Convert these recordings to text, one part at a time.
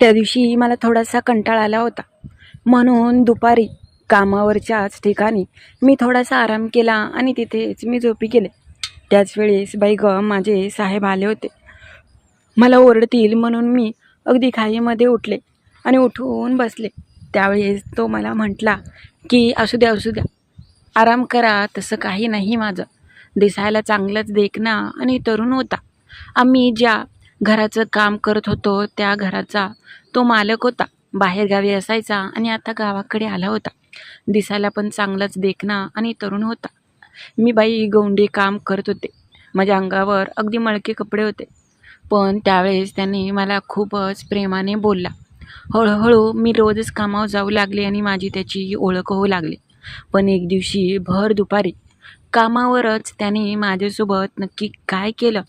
त्या दिवशी मला थोडासा कंटाळा आला होता. म्हणून दुपारी कामावरच्याच ठिकाणी मी थोडासा आराम केला आणि तिथेच मी झोपी गेले. त्याच वेळेस बाई ग माझे साहेब आले होते. मला ओरडतील म्हणून मी अगदी खाईमध्ये उठले आणि उठून बसले. त्यावेळेस तो मला म्हटला की असू द्या असू द्या. आराम करा तसं काही नाही माझं. दिसायला चांगलंच देखना आणि तरुण होता. आम्ही ज्या घराचं काम करत होतो त्या घराचा तो मालक होता. बाहेरगावी असायचा आणि आता गावाकडे आला होता. दिसायला पण चांगलाच देखणा आणि तरुण होता. मी बाई गौंडी काम करत होते. माझ्या अंगावर अगदी मळके कपडे होते. पण त्यावेळेस त्याने मला खूपच प्रेमाने बोलला. हळूहळू मी रोजच कामावर जाऊ लागले आणि माझी त्याची ओळख होऊ लागली. पण एक दिवशी भर दुपारी कामावरच त्याने माझ्यासोबत नक्की काय केलं?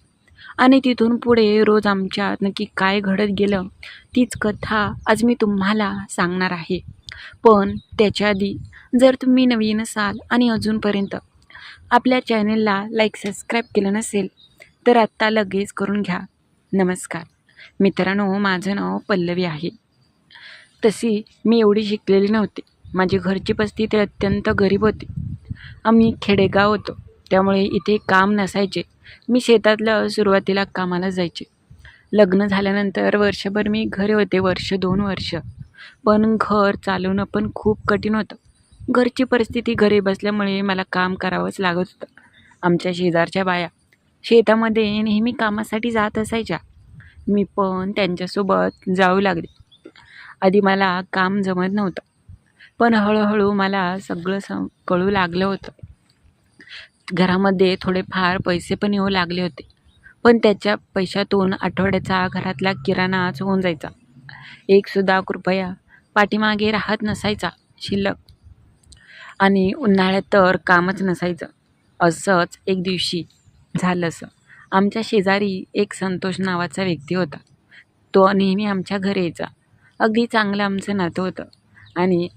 आणि तिथून पुढे रोज आमच्यात नक्की काय घडत गेलं तीच कथा आज मी तुम्हाला सांगणार आहे. पण त्याच्या आधी जर तुम्ही नवीन असाल आणि अजूनपर्यंत आपल्या चॅनलला लाईक सबस्क्राईब केलं नसेल तर आत्ता लगेच करून घ्या. नमस्कार. मित्रांनो माझं नाव पल्लवी आहे. तशी मी एवढी शिकलेली नव्हती. माझी घरची परिस्थिती अत्यंत गरीब होती. आम्ही खेडेगाव होतो. त्यामुळे इथे काम नसायचे. मी शेतातल्या सुरुवातीला कामाला जायचे. लग्न झाल्यानंतर वर्षभर मी घरी होते वर्ष दोन वर्ष. पण घर चालवणं पण खूप कठीण होतं. घरची परिस्थिती घरी बसल्यामुळे मला काम करावंच लागत होतं. आमच्या शेजारच्या बाया शेतामध्ये नेहमी कामासाठी जात असायच्या. मी पण त्यांच्यासोबत जाऊ लागले. आधी मला काम जमत नव्हतं. पण हळूहळू मला सगळं स कळू लागलं होतं. घरामध्ये थोडेफार पैसे पण येऊ लागले होते. पण त्याच्या पैशातून आठवड्याचा घरातला किराणाच होऊन जायचा. एकसुद्धा कृपया पाठीमागे राहत नसायचा शिल्लक. आणि उन्हाळ्यात तर कामच नसायचं. असंच एक दिवशी झालं असं आमच्या शेजारी एक संतोष नावाचा व्यक्ती होता. तो नेहमी आमच्या घरी यायचा. अगदी चांगलं आमचं नातं होतं. आणि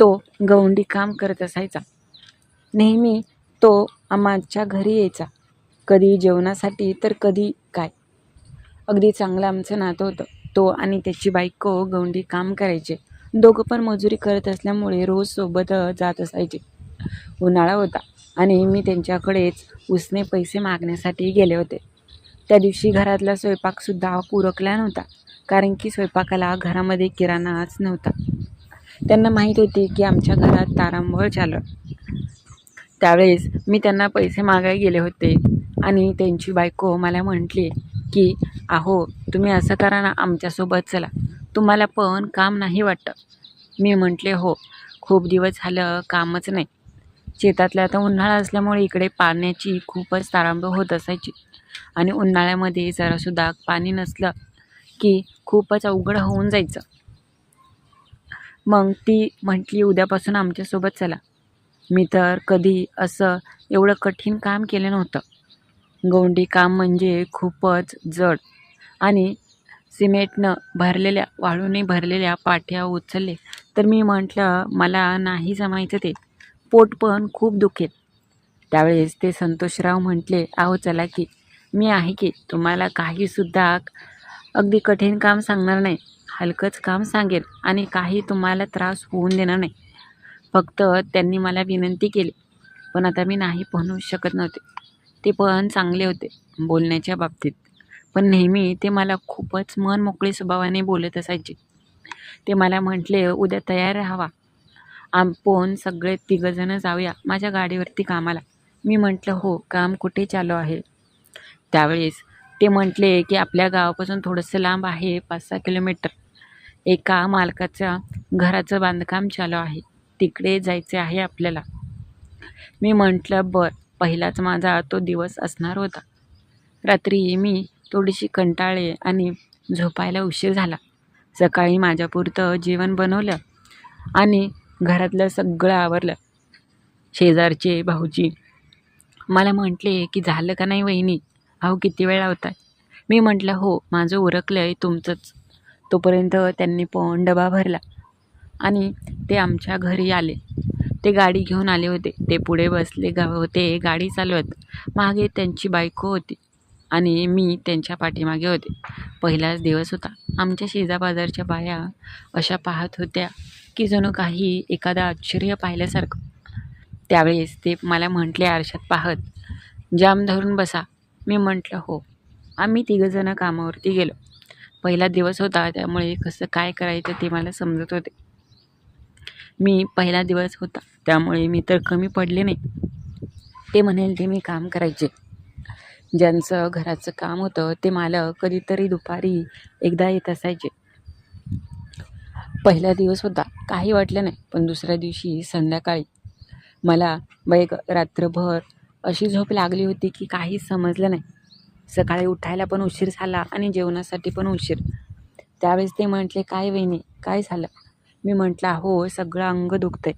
तो गवंडी काम करत असायचा. नेहमी तो आमच्या घरी यायचा. कधी जेवणासाठी तर कधी काय. अगदी चांगलं आमचं नातं होतं. तो आणि त्याची बायको गवंडी काम करायचे. दोघं पण मजुरी करत असल्यामुळे रोज सोबत जात असायचे. उन्हाळा होता आणि मी त्यांच्याकडेच उसने पैसे मागण्यासाठी गेले होते. त्या दिवशी घरातला स्वयंपाकसुद्धा पुरकला नव्हता कारण की स्वयंपाकाला घरामध्ये किराणाच नव्हता. त्यांना माहीत होती की आमच्या घरात तारांबळ चालू त्यावेळेस मी त्यांना पैसे मागायला गेले होते. आणि त्यांची बायको मला म्हटली की अहो तुम्ही असं करा ना आमच्यासोबत चला. तुम्हाला पण काम नाही वाटतं. मी म्हटले हो खूप दिवस झालं कामच नाही. शेतातला आता उन्हाळा असल्यामुळे इकडे पाण्याची खूपच तारांब होत असायची. आणि उन्हाळ्यामध्ये जरासुद्धा पाणी नसलं की खूपच अवघड होऊन जायचं. मग ती म्हटली उद्यापासून आमच्यासोबत चला. मी तर कधी असं एवढं कठीण काम केलं नव्हतं. गोंडी काम म्हणजे खूपच जड. आणि सिमेंटनं भरलेल्या वाळूने भरलेल्या पाठ्या उचलले तर मी म्हटलं मला नाही जमायचं ते. पोट पण खूप दुखेल. त्यावेळेस ते संतोषराव म्हटले आहो चला की. मी आहे की. तुम्हाला काहीसुद्धा अगदी कठीण काम सांगणार नाही. हलकंच काम सांगेल आणि काही तुम्हाला त्रास होऊन देणार नाही. फक्त त्यांनी मला विनंती केली. पण आता मी नाही म्हणू शकत नव्हते. ते पण चांगले होते बोलण्याच्या बाबतीत. पण नेहमी ते मला खूपच मन मोकळे स्वभावाने बोलत असायचे. ते मला म्हटले उद्या तयार राहावा. आपण सगळे तिघंजणं जाऊया माझ्या गाडीवरती कामाला. मी म्हटलं हो काम कुठे चालू आहे? त्यावेळेस ते म्हटले की आपल्या गावापासून थोडंसं लांब आहे पाच सहा किलोमीटर. एका मालकाच्या घराचं बांधकाम चालू आहे. तिकडे जायचे आहे आपल्याला. मी म्हटलं बर पहिलाच माझा तो दिवस असणार होता. रात्री मी थोडीशी कंटाळले आणि झोपायला उशीर झाला. सकाळी माझ्यापुरतं जेवण बनवलं आणि घरातलं सगळं आवरलं. शेजारचे भाऊजी मला म्हटले की झालं का नाही वहिनी? अहो किती वेळा होता मी म्हटलं हो माझं उरकलं आहे तुमचंच. तोपर्यंत त्यांनी पण डबा भरला. आणि ते आमच्या घरी आले. ते गाडी घेऊन आले होते. ते पुढे बसले गा होते. गाडी चालवत. मागे त्यांची बायको होती आणि मी त्यांच्या पाठीमागे होते. पहिलाच दिवस होता. आमच्या शेजाबाजारच्या बाया अशा पाहत होत्या की जणू काही एखादा आश्चर्य पाहिल्यासारखं. त्यावेळेस ते मला म्हटले आरशात पाहत जाम धरून बसा. मी म्हटलं हो. आम्ही तिघंजणं कामावरती गेलो. पहिला दिवस होता त्यामुळे कसं काय करायचं ते मला समजत होते. मी पहिला दिवस होता. त्यामुळे मी तर कमी पडले नाही. ते म्हणेल ते मी काम करायचे. ज्यांचं घराचं काम होतं ते मला कधीतरी दुपारी एकदा येत असायचे. पहिला दिवस होता. काही वाटलं नाही पण दुसऱ्या दिवशी संध्याकाळी मला बाई रात्रभर अशी झोप लागली होती की काहीच समजलं नाही. सकाळी उठायला पण उशीर झाला आणि जेवणासाठी पण उशीर. त्यावेळेस ते म्हटले काय वहिनी काय झालं? मी म्हटलं अहो सगळं अंग दुखतंय.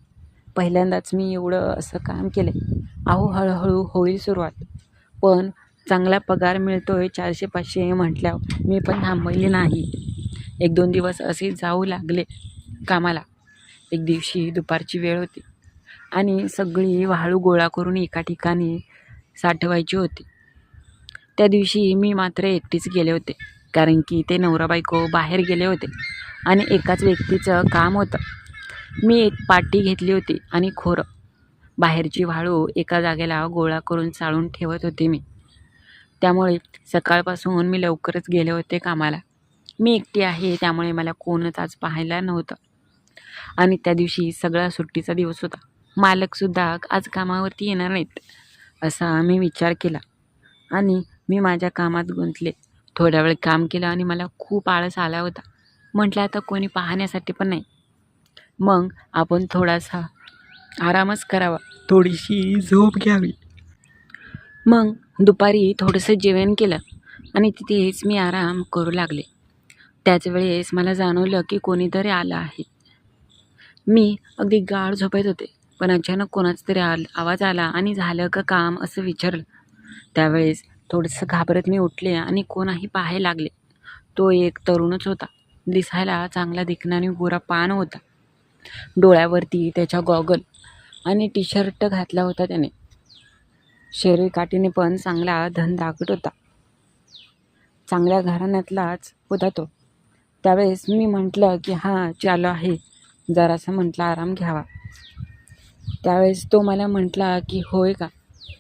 पहिल्यांदाच मी एवढं असं काम केलं आहे अहो हळूहळू होईल सुरुवात. पण चांगला पगार मिळतोय चारशे पाचशे म्हटल्यावर मी पण थांबवले नाही. एक दोन दिवस असे जाऊ लागले कामाला. एक दिवशी दुपारची वेळ होती. आणि सगळी वाळू गोळा करून एका ठिकाणी साठवायची होती. त्या दिवशी मी मात्र एकटीच गेले होते. कारण की ते नवरा बायको बाहेर गेले होते आणि एकाच व्यक्तीचं काम होतं. मी एक पाटी घेतली होती आणि खोरं. बाहेरची वाळू एका जागेला गोळा करून चाळून ठेवत होते मी. त्यामुळे सकाळपासून मी लवकरच गेले होते कामाला. मी एकटी आहे त्यामुळे मला कोणच आज पाहायला नव्हतं. आणि त्या दिवशी सगळा सुट्टीचा दिवस होता. मालकसुद्धा आज कामावरती येणार नाहीत असा मी विचार केला. आणि मी माझ्या कामात गुंतले. थोड्या वेळ काम केलं आणि मला खूप आळस आला होता. म्हटलं आता कोणी पाहण्यासाठी पण नाही. मग आपण थोडासा आरामच करावा. थोडीशी झोप घ्यावी. मग दुपारी थोडंसं जेवण केलं आणि तिथेच मी आराम करू लागले. त्याच वेळेस मला जाणवलं की कोणीतरी आलं आहे. मी अगदी गाढ झोपत होते पण अचानक कोणाचा तरी आल आवाज आला आणि झालं का काम असं विचारलं. त्यावेळेस थोडंसं घाबरत मी उठले आणि कोणाही पाहायला लागले. तो एक तरुणच होता. दिसायला चांगला दिखणारी गोरा पान होता. डोळ्यावरती त्याच्या गॉगल आणि टी शर्ट घातला होता त्याने. शरीर काठीने पण चांगला धन दाखट होता. चांगल्या घराण्यातलाच होता तो. त्यावेळेस मी म्हटलं की हां चालू आहे. जरासा म्हटलं आराम घ्यावा. त्यावेळेस तो मला म्हटला की होय का?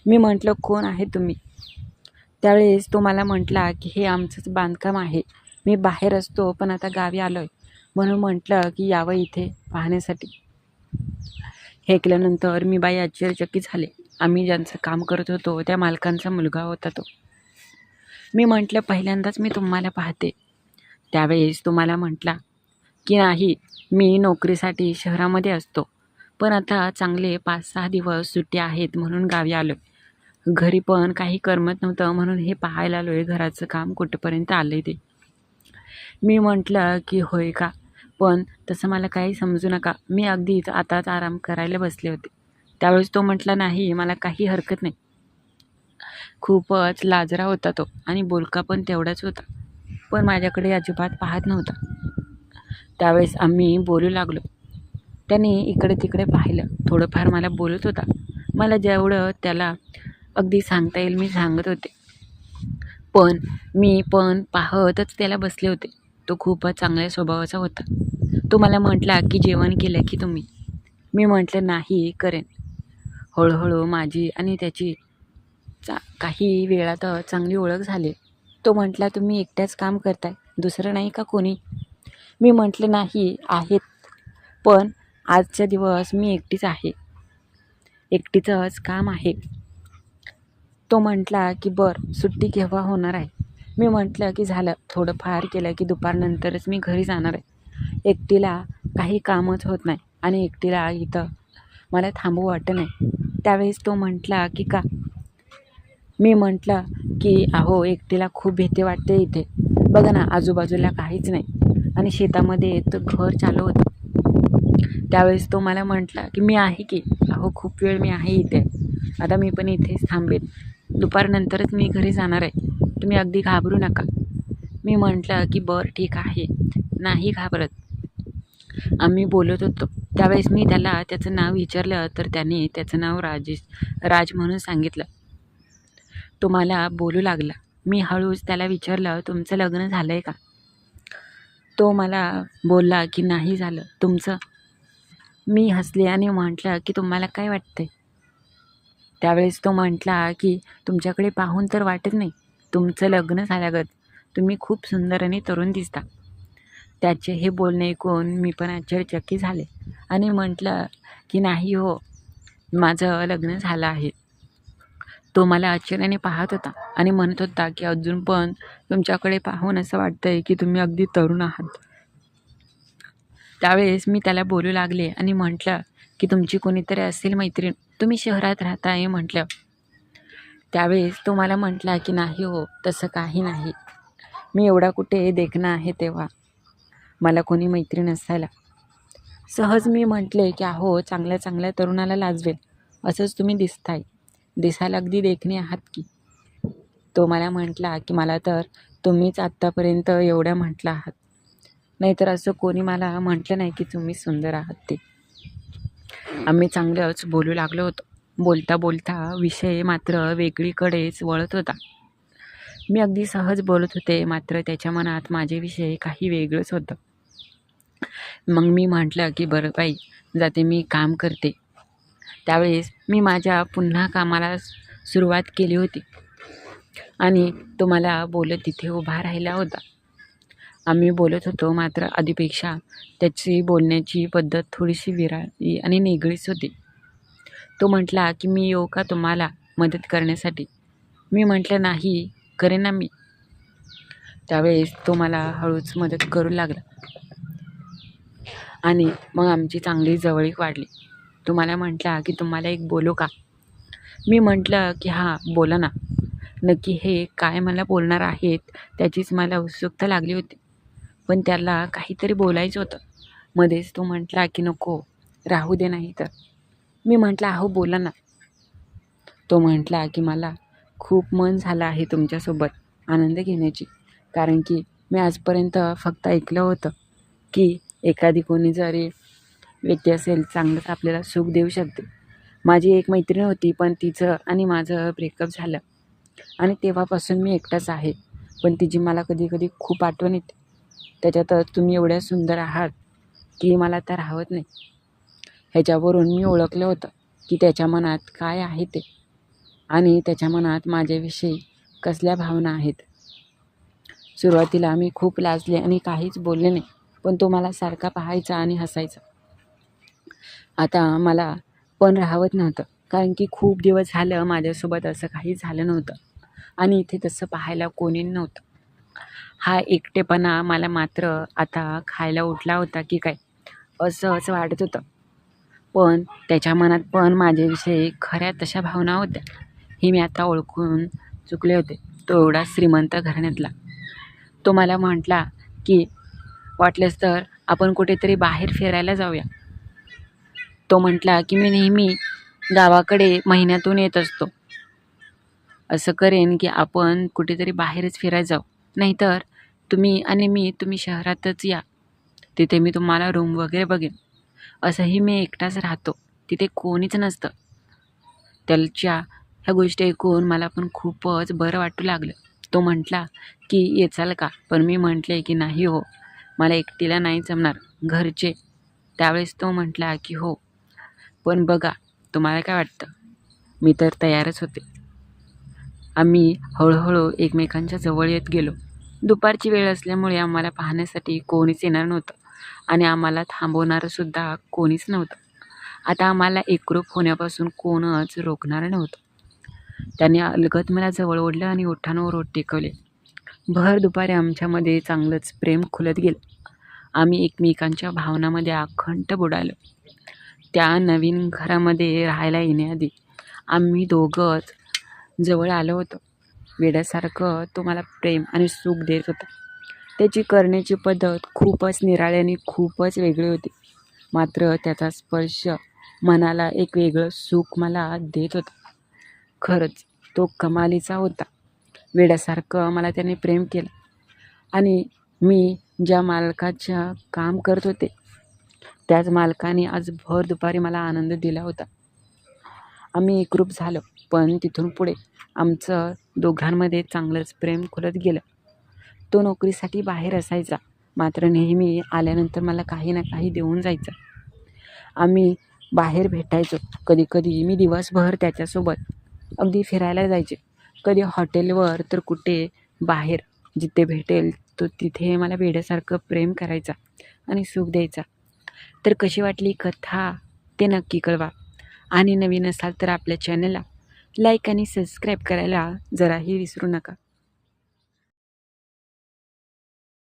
मी म्हटलं कोण आहे तुम्ही? त्यावेळेस तो मला म्हटला की हे आमचंच बांधकाम आहे. मी बाहेर असतो पण आता गावी आलो आहे म्हणून म्हटलं की यावं इथे पाहण्यासाठी. हे ऐकल्यानंतर मी बाई आश्चर्यचकित झाले. आम्ही ज्यांचं काम करत होतो त्या मालकांचा मुलगा होता तो. मी म्हटलं पहिल्यांदाच मी तुम्हाला पाहते. त्यावेळेस तुम्हाला म्हटला की नाही मी नोकरीसाठी शहरामध्ये असतो. पण आता चांगले पाच सहा दिवस सुट्टी आहेत म्हणून गावी आलो घरी पण काही करमत नव्हतं म्हणून हे पाहायला आलो आहे घराचं काम कुठंपर्यंत आलं आहे ते. मी म्हटलं की होय का? पण तसं मला काही समजू नका. मी अगदीच आताच आराम करायला बसले होते. त्यावेळेस तो म्हटला नाही मला काही हरकत नाही. खूपच लाजरा होता तो आणि बोलका पण तेवढाच होता. पण माझ्याकडे अजिबात पाहत नव्हता. त्यावेळेस आम्ही बोलू लागलो. त्याने इकडे तिकडे पाहिलं. थोडंफार मला बोलत होता. मला जेवढं त्याला अगदी सांगता येईल मी सांगत होते. पण मी पण पाहतच त्याला बसले होते. तो खूपच चांगल्या स्वभावाचा होता. तो मला म्हटला की जेवण केलं की तुम्ही? मी म्हटलं नाही करेन. हळूहळू माझी आणि त्याची चा काही वेळात चांगली ओळख झाली. तो म्हटला तुम्ही एकट्याच काम करताय दुसरं नाही का कोणी? मी म्हटलं नाही आहेत. पण आजच्या दिवस मी एकटीच आहे. एकटीचंच काम आहे. तो म्हटला की बरं सुट्टी केव्हा होणार आहे? मी म्हटलं की झालं थोडंफार केलं की दुपारनंतरच मी घरी जाणार आहे. एकटीला काही कामच होत नाही आणि एकटीला इथं मला थांबू वाटत नाही. त्यावेळेस तो म्हटला की का? मी म्हटलं की अहो एकटीला खूप भीती वाटते इथे. बघा ना आजूबाजूला काहीच नाही आणि शेतामध्ये तर घर चालू होतं. त्यावेळेस तो मला म्हटला की मी आहे की. अहो खूप वेळ मी आहे इथे. आता मी पण इथेच थांबेन. दुपारनंतरच मी घरी जाणार आहे. तुम्ही अगदी घाबरू नका. मी म्हटलं की बरं ठीक आहे. नाही घाबरत. आम्ही बोलत होतो. त्यावेळेस मी त्याला त्याचं नाव विचारलं तर त्याने त्याचं नाव राजेश राज म्हणून सांगितलं. तुम्हाला बोलू लागला. मी हळूच त्याला विचारलं तुमचं लग्न झालं आहे का? तो मला बोलला की नाही झालं. तुमचं? मी हसले आणि म्हटलं की तुम्हाला काय वाटतंय? त्यावेळेस तो म्हटला की तुमच्याकडे पाहून तर वाटत नाही. तुमचं लग्न झाल्यागत तुम्ही खूप सुंदर आणि तरुण दिसता. त्याचे हे बोलणे ऐकून मी पण आश्चर्यचकित झाले आणि म्हटलं की नाही हो माझं लग्न झालं आहे. तो मला आश्चर्याने पाहत होता आणि म्हणत होता की अजून पण तुमच्याकडे पाहून असं वाटतं आहे की तुम्ही अगदी तरुण आहात. त्यावेळेस मी त्याला बोलू लागले आणि म्हटलं की तुमची कोणीतरी असेल मैत्रीण तुम्ही शहरात राहताय म्हटलं. त्यावेळेस तो मला म्हटला की नाही हो तसं काही नाही. मी एवढा कुठे देखणं आहे तेव्हा? मला कोणी मैत्रीण असायला सहज मी म्हटले की अहो चांगल्या चांगल्या तरुणाला लाजवेल. असंच तुम्ही दिसताय. दिसायला अगदी देखणे आहात की. तो मला म्हटला की मला तर तुम्हीच आत्तापर्यंत एवढ्या म्हटलं आहात. नाहीतर असं कोणी मला म्हटलं नाही की तुम्ही सुंदर आहात ते. आम्ही चांगलंच बोलू लागलो होतो. बोलता बोलता विषय मात्र वेगळीकडेच वळत होता. मी अगदी सहज बोलत होते मात्र त्याच्या मनात माझे विषय काही वेगळंच होतं. मग मी म्हटलं की बरं बाई जाते मी काम करते. त्यावेळेस मी माझ्या पुन्हा कामाला सुरुवात केली होती. आणि तो मला बोलत तिथे उभा राहिला होता. आम्ही बोलत होतो मात्र आधीपेक्षा त्याची बोलण्याची पद्धत थोडीशी विराळी आणि निगळीच होती. तो म्हटला की मी येऊ का तुम्हाला मदत करण्यासाठी? मी म्हटलं नाही करेन ना मी. त्यावेळेस तो मला हळूच मदत करू लागला आणि मग आमची चांगली जवळीक वाढली. तो मला म्हटला की तुम्हाला एक बोलू का? मी म्हटलं की हां बोला ना. नक्की हे काय मला बोलणार आहेत त्याचीच मला उत्सुकता लागली होती. पण त्याला काहीतरी बोलायचं होतं. मध्येच तो म्हटला की नको राहू दे नाही तर. मी म्हटलं अहो बोला ना. तो म्हटला की मला खूप मन झालं आहे तुमच्यासोबत आनंद घेण्याची. कारण की मी आजपर्यंत फक्त ऐकलं होतं की एखादी कोणी जरी व्यक्ती असेल चांगलंच आपल्याला सुख देऊ शकते. माझी एक मैत्रीण होती पण तिचं आणि माझं ब्रेकअप झालं. आणि तेव्हापासून मी एकटाच आहे. पण तिची मला कधी कधी खूप आठवण येते. त्याच्यातच तुम्ही एवढ्या सुंदर आहात की मला तर राहत नाही. ह्याच्यावरून मी ओळखलं होतं की त्याच्या मनात काय आहे ते आणि त्याच्या मनात माझ्याविषयी कसल्या भावना आहेत. सुरुवातीला मी खूप लाजले आणि काहीच बोलले नाही पण तो मला सारखा पाहायचा आणि हसायचा. आता मला पण राहावत नव्हतं कारण की खूप दिवस झालं माझ्यासोबत असं काही झालं नव्हतं आणि इथे तसं पाहायला कोणी नव्हतं. हा एकटेपणा मला मात्र आता खायला उठला होता की काय? असं असं वाटत होतं. पण त्याच्या मनात पण माझ्याविषयी खऱ्या तशा भावना होत्या. ही मी आता ओळखून चुकले होते. तो एवढा श्रीमंत घराण्यातला. तो मला म्हटला की वाटलंच तर आपण कुठेतरी बाहेर फिरायला जाऊया. तो म्हटला की मी नेहमी गावाकडे महिन्यातून येत असतो. असं करेन की आपण कुठेतरी बाहेरच फिरायला जाऊ. नाहीतर तुम्ही आणि मी तुम्ही शहरातच या. तिथे मी तुम्हाला रूम वगैरे बघेन. असंही मी एकटाच राहतो. तिथे कोणीच नसतं. त्याच्या ह्या गोष्टी ऐकून मला पण खूपच बरं वाटू लागलं. तो म्हटला की येचाल का? पण मी म्हटले की नाही हो. मला एकटीला नाही जमणार. घरचे. त्यावेळेस तो म्हटला की हो. पण बघा तुम्हाला काय वाटतं? मी तर तयारच होते. आम्ही हळूहळू एकमेकांच्या जवळ येत गेलो. दुपारची वेळ असल्यामुळे आम्हाला पाहण्यासाठी कोणीच येणार नव्हतं आणि आम्हाला थांबवणारंसुद्धा कोणीच नव्हतं. आता आम्हाला एकरूप होण्यापासून कोणच रोखणार नव्हतं. त्याने अलगत मला जवळ ओढलं आणि ओठांवर ओठ टेकवले. भर दुपारी आमच्यामध्ये चांगलंच प्रेम खुलत गेलं. आम्ही एकमेकांच्या भावनामध्ये अखंड बुडालो. त्या नवीन घरामध्ये राहायला येण्याआधी आम्ही दोघंच जवळ आलो होतो. वेड्यासारखं तो मला प्रेम आणि सुख देत होता. त्याची करण्याची पद्धत खूपच निराळी आणि खूपच वेगळी होती. मात्र त्याचा स्पर्श मनाला एक वेगळं सुख मला देत होता. खरंच तो कमालीचा होता. वेड्यासारखं मला त्याने प्रेम केलं. आणि मी ज्या मालकाच्या काम करत होते त्याच मालकाने आज भर दुपारी मला आनंद दिला होता. आम्ही एकरूप झालो पण तिथून पुढे आमचं दोघांमध्ये चांगलंच प्रेम खुलत गेलं. तो नोकरीसाठी बाहेर असायचा. मात्र नेहमी आल्यानंतर मला काही ना काही देऊन जायचं. आम्ही बाहेर भेटायचो. कधी कधी मी दिवसभर त्याच्यासोबत अगदी फिरायला जायचे. कधी हॉटेलवर तर कुठे बाहेर जिथे भेटेल तो तिथे मला वेड्यासारखं प्रेम करायचा आणि सुख द्यायचा. तर कशी वाटली कथा ते नक्की कळवा. आणि नवीन असाल तर आपल्या चॅनलला लाईक आणि सबस्क्राईब करायला जराही विसरू नका.